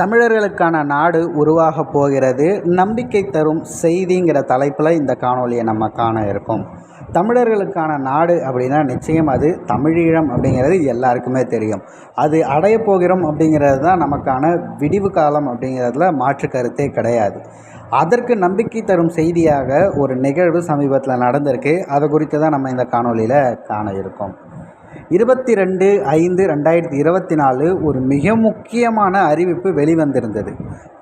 தமிழர்களுக்கான நாடு உருவாக போகிறது. நம்பிக்கை தரும் செய்திங்கிற தலைப்பில் இந்த காணொலியை நம்ம காண இருக்கோம். தமிழர்களுக்கான நாடு அப்படின்னா நிச்சயம் அது தமிழீழம் அப்படிங்கிறது எல்லாருக்குமே தெரியும். அது அடைய போகிறோம் அப்படிங்கிறது தான் நமக்கான விடிவு காலம் அப்படிங்கிறதுல மாற்று கருத்தே கிடையாது. அதற்கு நம்பிக்கை தரும் செய்தியாக ஒரு நிகழ்வு சமீபத்தில் நடந்திருக்கு. அதை குறித்து தான் நம்ம இந்த காணொலியில் காண இருக்கோம். இருபத்தி ரெண்டு ஐந்து ரெண்டாயிரத்தி இருபத்தி நாலு ஒரு மிக முக்கியமான அறிவிப்பு வெளிவந்திருந்தது.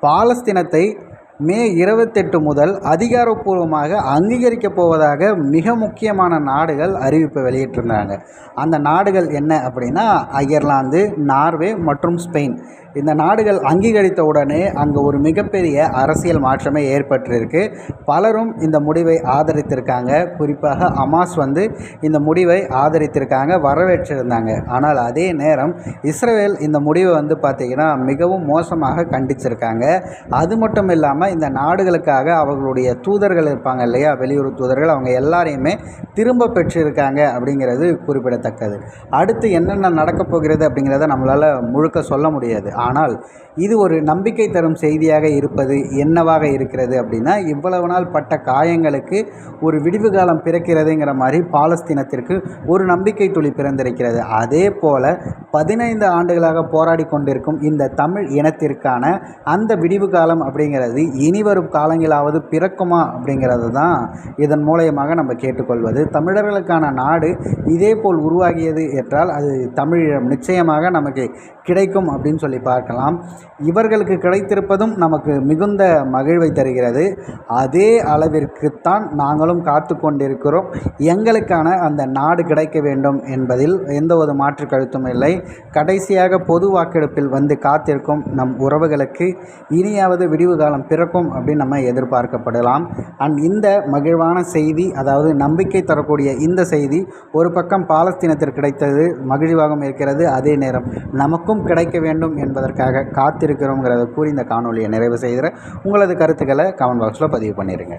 பாலஸ்தீனத்தை மே இருபத்தெட்டு முதல் அதிகாரப்பூர்வமாக அங்கீகரிக்கப் போவதாக மிக முக்கியமான நாடுகள் அறிவிப்பை வெளியிட்டிருந்தாங்க. அந்த நாடுகள் என்ன அப்படின்னா அயர்லாந்து நார்வே மற்றும் ஸ்பெயின். இந்த நாடுகள் அங்கீகரித்த உடனே அங்கே ஒரு மிகப்பெரிய அரசியல் மாற்றமே ஏற்பட்டிருக்கு. பலரும் இந்த முடிவை ஆதரித்திருக்காங்க. குறிப்பாக அமாஸ் வந்து இந்த முடிவை ஆதரித்திருக்காங்க வரவேற்றிருந்தாங்க. ஆனால் அதே நேரம் இஸ்ரேல் இந்த முடிவை வந்து பார்த்திங்கன்னா மிகவும் மோசமாக கண்டிச்சிருக்காங்க. அது மட்டும் இல்லாமல் இந்த நாடுகளுக்காக அவர்களுடைய தூதர்கள் இருப்பாங்க இல்லையா? வெளியுறவு தூதர்கள் அவங்க எல்லாரையுமே திரும்ப பெற்றிருக்காங்க அப்படிங்கிறது குறிப்பிடத்தக்கது. அடுத்து என்னென்ன நடக்கப் போகிறது அப்படிங்கிறத நம்மளால் முழுக்க சொல்ல முடியாது. ஆனால் இது ஒரு நம்பிக்கை தரும் செய்தியாக இருப்பது என்னவாக இருக்கிறது அப்படின்னா இவ்வளவு நாள் பட்ட காயங்களுக்கு ஒரு விடிவு காலம் பிறக்கிறதுங்கிற மாதிரி பாலஸ்தீனத்திற்கு ஒரு நம்பிக்கை துளி பிறந்திருக்கிறது. அதே போல் பதினைந்து ஆண்டுகளாக போராடி கொண்டிருக்கும் இந்த தமிழ் இனத்திற்கான அந்த விடிவு காலம் அப்படிங்கிறது இனிவரும் காலங்களாவது பிறக்குமா அப்படிங்கிறது தான் இதன் மூலயமாக நம்ம கேட்டுக்கொள்வது. தமிழர்களுக்கான நாடு இதே போல் உருவாகியது என்றால் அது தமிழீழம் நிச்சயமாக நமக்கு கிடைக்கும் அப்படின்னு சொல்லி பார்க்கலாம். இவர்களுக்கு கிடைத்திருப்பதும் நமக்கு மிகுந்த மகிழ்வை தருகிறது. அதே அளவிற்குத்தான் நாங்களும் காத்து கொண்டிருக்கிறோம். எங்களுக்கான அந்த நாடு கிடைக்க வேண்டும் என்பதில் எந்த ஒரு மாற்று கருத்தும் இல்லை. கடைசியாக பொது வாக்கெடுப்பில் வந்து காத்திருக்கும் நம் உறவுகளுக்கு இனியாவது விடிவு காலம் பிறக்கும் அப்படின்னு நம்ம எதிர்பார்க்கப்படலாம். அண்ட் இந்த மகிழ்வான செய்தி அதாவது நம்பிக்கை தரக்கூடிய இந்த செய்தி ஒரு பக்கம் பாலஸ்தீனத்திற்கு கிடைத்தது மகிழ்வாகவும் இருக்கிறது அதே நேரம் நமக்கும் கிடைக்க வேண்டும் என்பதற்காக காத்திருக்கிறோங்கிறத கூறி இந்த காணொலியை நிறைவு செய்கிற உங்களது கருத்துக்களை கமெண்ட் பாக்ஸில் பதிவு பண்ணிடுங்க